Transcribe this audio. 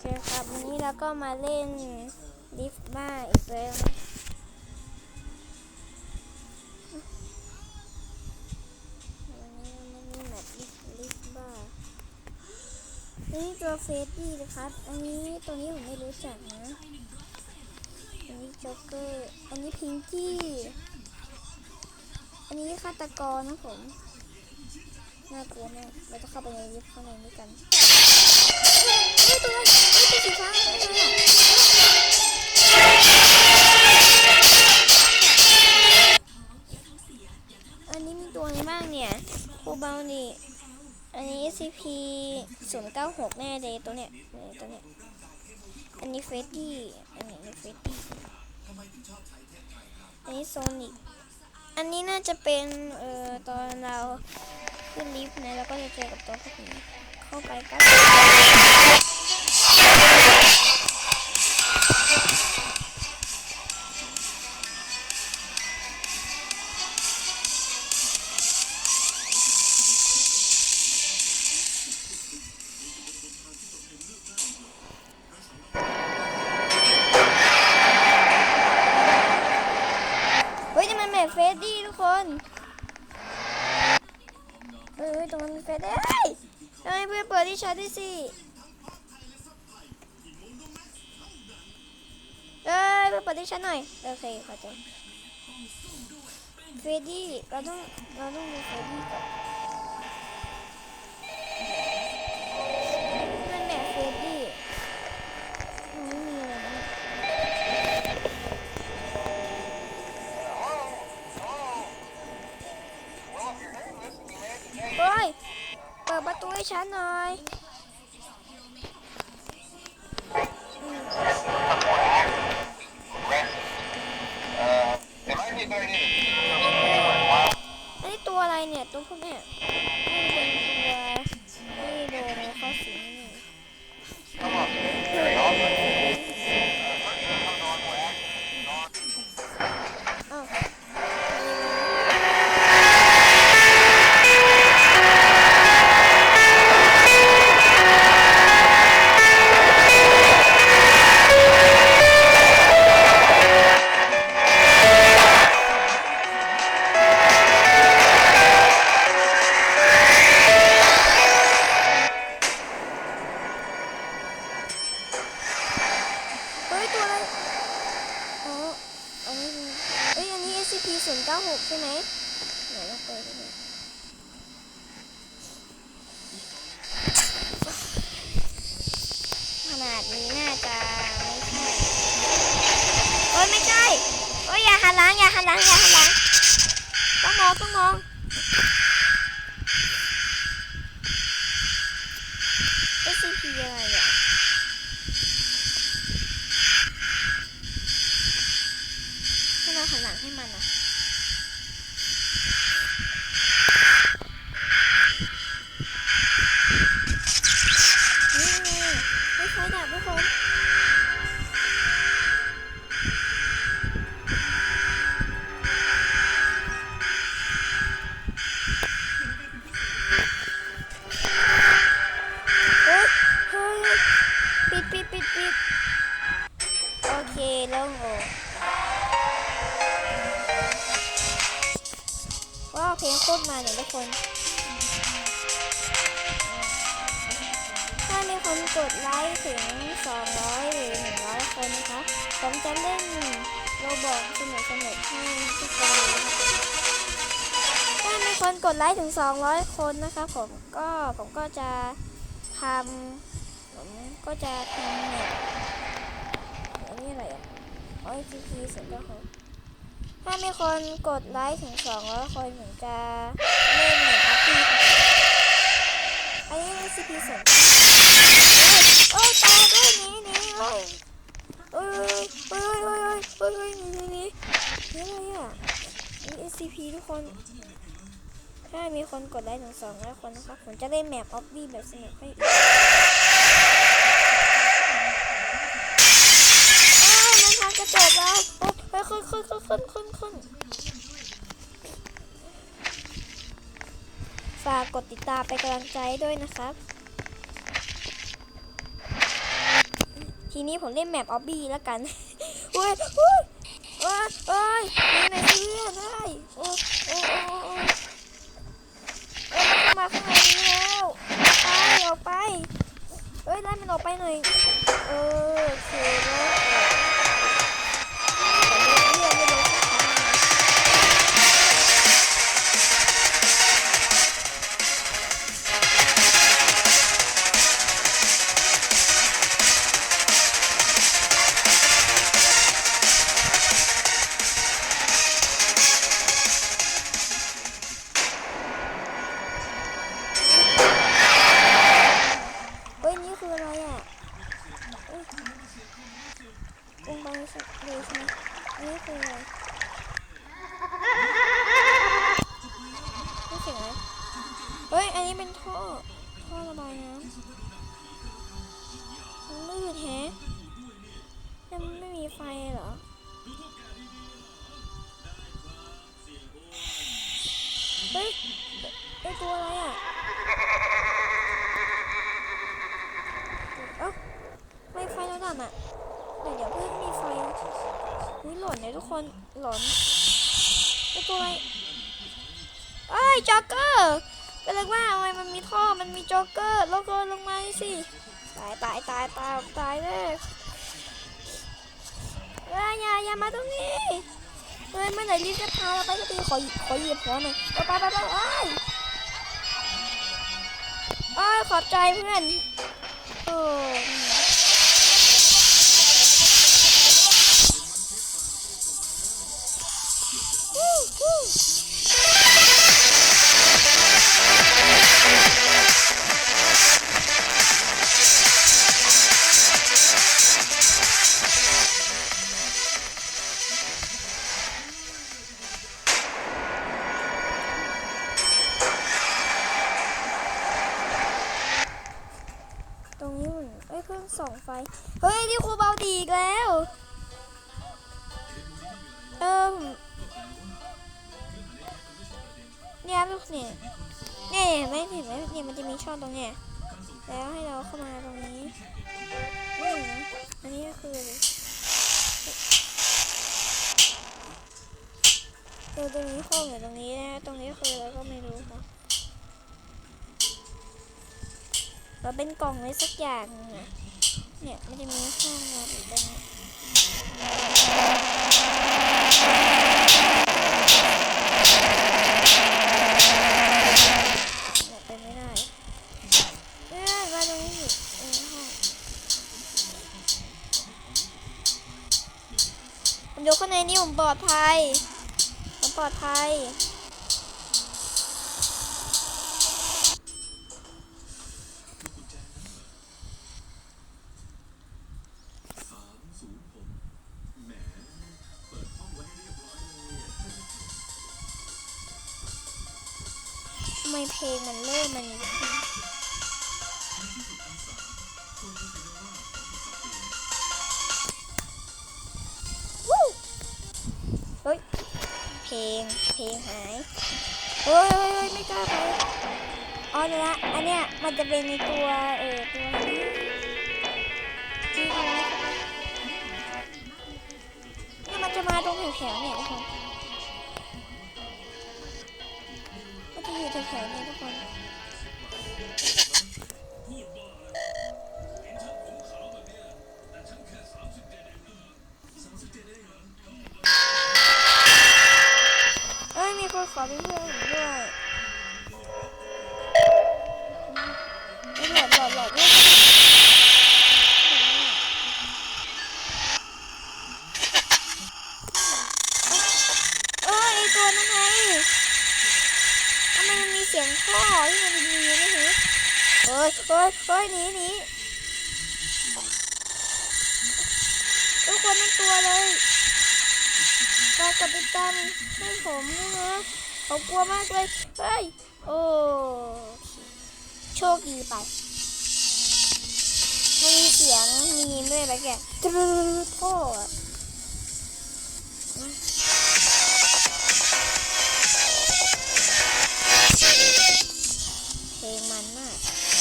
เคครับ วันนี้เราก็มาเล่นลิฟต์บ้าอีกแล้ววันนี้เรามาเล่นแบบลิฟต์ลิฟต์บ้าอันนี้ตัวเฟสดี้นะครับ อันนี้ตัวนี้ผมไม่รู้จักนะ อันนี้จ็อกเกอร์ อันนี้พิงกี้ อันนี้ฆาตกรนะผม น่ากลัวมาก เราจะเข้าไปในลิฟต์ข้างในนี้กัน ฮ้ยตัวอะไรเฮ้ยตัวสีฟ้าอะไรอะอันนี้มีตัวอะไรบ้างเนี่ยโคเบลนี่อันนี้ SCP 0 9 6 แน่เลยตัวเนี้ยเนี่ยตัวเนี้ย อันนี้เฟดดี้ อันนี้เฟดดี้ อันนี้โซนิกอันนี้น่าจะเป็น เอ่อ ตอนเราขึ้นลิฟต์นะ แล้วก็จะเจอกับตัวพวกนี้ เข้ เพื่อนเปิดที่ชาร์จด้วยสิเอ้ยไปเปิดที่ชาร์จหน่อย โอเคขอใจเฟรดี้เราต้องเราต้องดูเฟรดี้ก่อน ปิดประตูให้ฉันหน่อยอืม Uh, it might be a good idea to อันนี้ตัวอะไรเนี่ย ตัวพวกเนี่ย อะไรอ๋ออันนี้เป็นเอ้ย อันนี้ SCP 0 9 6ใช่ไหมไหนลองเปิดดูหน่อยขนาดนี้น่าจะไม่ใช่โอ้ยไม่ใช่โอ้ยอย่าหันหลังอย่าหันหลังอย่าหันหลังต้องมองต้องมอง มาเนี่ยทุกคนถ้ามีคนกดไลค์ถึง 200 หรือ 100 คนนะคะ ผมจะเล่นโรบอกสนุกสนุกให้ทุกคนถ้ามีคนกดไลค์ถึง 200 คนนะคะ ผมก็ผมก็จะทำผมก็จะทำเนี่ยอันนี้อะไรอะโอ้ยทีทีสุดก็เขา ถ้ามีคนกดไลค์ถึง200คนถึงจะเล่นเหมือนอัพปีอันนี้ SCP ส่งโอ้ยตายด้วยนี่นี่โอ้ยโอ้ยโอ้ยโอ้ยโอ้ยโอ้ยโอ้ยนี่นี่นี่นี่อะไรอะนี่ SCP ทุกคน ถ้ามีคนกดไลค์ถึง200คนนะครับผมจะเล่นแมปออฟบีแบบสนุกให้อ้าวมันทางจะจบแล้ว อ้ยขึ้นขึ้นขึ้นขึ้นขึ้นขึ้นฝากกดติดตามเป็นกำลังใจด้วยนะครับ ทีนี้ผมเล่นแมปออบบี้แล้วกันเฮ้ยเฮ้ยเฮ้ยเฮ้ยนี่ไหนเพื่อนได้ยโอ้โอ้โอ้โอ้เอ้ยมันเข้ามาข้างในนี้แล้วไปออกไปเอ้ยไล่มันออกไปหน่อยเออโอเคแล้ว เฮ้ย อันนี้เป็นท่อ ท่อระบายน้ำมืดแฮะยังไม่มีไฟเหรอ เฮ้ยไอตัวอะไรอะ เอ้าไม่ไฟแล้วดับอะเดี๋ยวเดี๋ยวเพื่อนมีไฟอุ้ยหล่นเลยทุกคน หล่นไอตัวอะไรเอ้ยจ็อกเกอร์ ก็เลยว่าทำไมมันมีท่อมันมีจ็อกเกอร์แล้วก็ลงมาสิตายตายตายตายตายเลยเอ้ยอย่าอย่ามาตรงนี้เฮ้ยเมื่อไหร่รีบจะพาเราไปสักทีขอขอหยียบหัวหน่อยไปไปไปไปเอ้ยเอ้ยขอบใจเพื่อนโอ้วู้ ส่องไฟ เฮ้ย นี่ครูเบาดีอีกแล้ว เอิมเนี่ยลูกเนี่ยเนี่ยไม่เห็นไหมเนี่ยมันจะมีช่องตรงเนี้ยแล้วให้เราเข้ามาตรงนี้นี่อันนี้ก็คือเออตรงนี้ห้องอยู่ตรงนี้นะตรงนี้คืออะไรก็ไม่รู้ค่ะเราเป็นกล่องไว้สักอย่างนึงอะ เนี่ยมันจะมีห้องเราอยู่ตรงนี้เนี่ยเป็นไม่ได้เอ้มาตรงนี้เออห้องผมอยู่ข้างในนี้ผมปลอดภัยผมปลอดภัย ไมเพลงมันเริ่มมันวู้เฮ้ย เพลง เพลงหายเฮ้ยเฮ้ยไม่กล้าไปอ๋อเนี่ละอันเนี้ยมันจะเป็นในตัวเออตัวนี้ที่เขาให้เข้าไปเนี่มันจะมาตรงแถวๆเนี่ยทุกคน ก็จะอยู่แถวๆนี้ทุกคนเอ้ยมีคนขอเป็นเพื่อน สียงท่อที่มันมีไม่รู้เฮ้ยเฮ้ยเฮ้ยหนีหนีทุกคนนั่นตัวเลยฝากกดติดตามให้ผมด้วยนะผมกลัวมากเลย เฮ้ย โอ้โชคดีไปมันมีเสียงมีด้วยไปแกตรึ๊ดท่อ